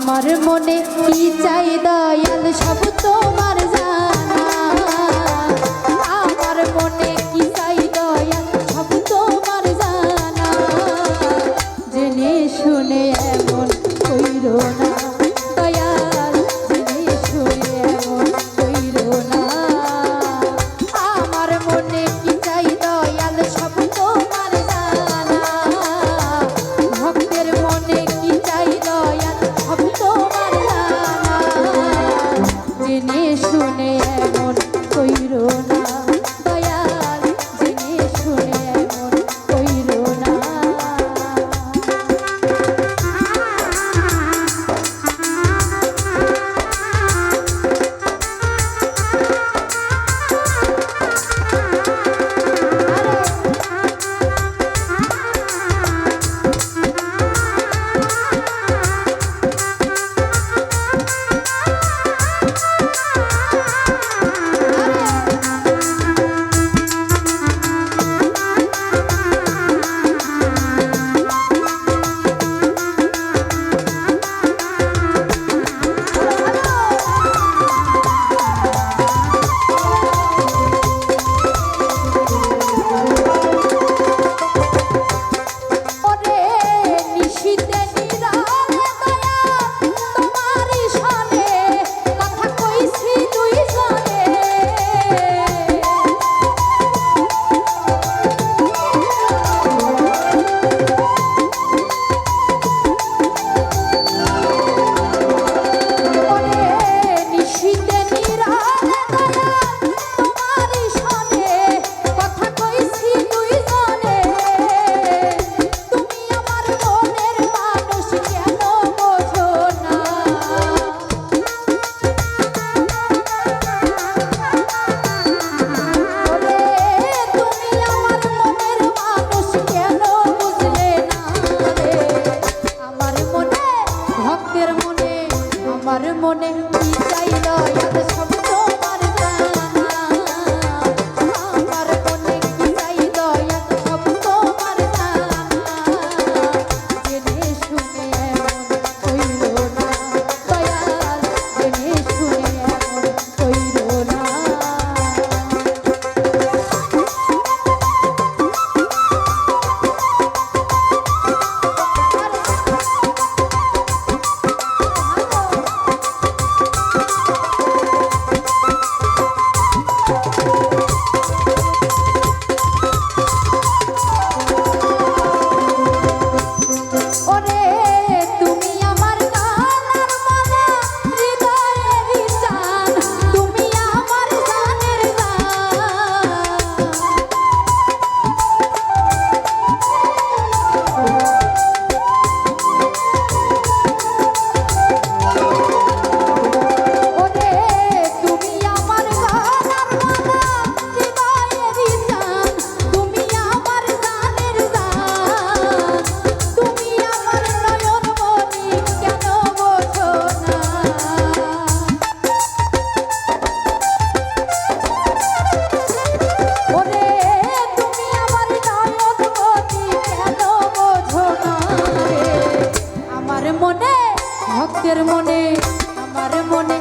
আমার মনে কি চাই দয়াল সব তোমার জানা। আমার মনে কি চাই দয়াল সব তোমার জানা। জেনে শুনে এমন কইরো না। আমার মনে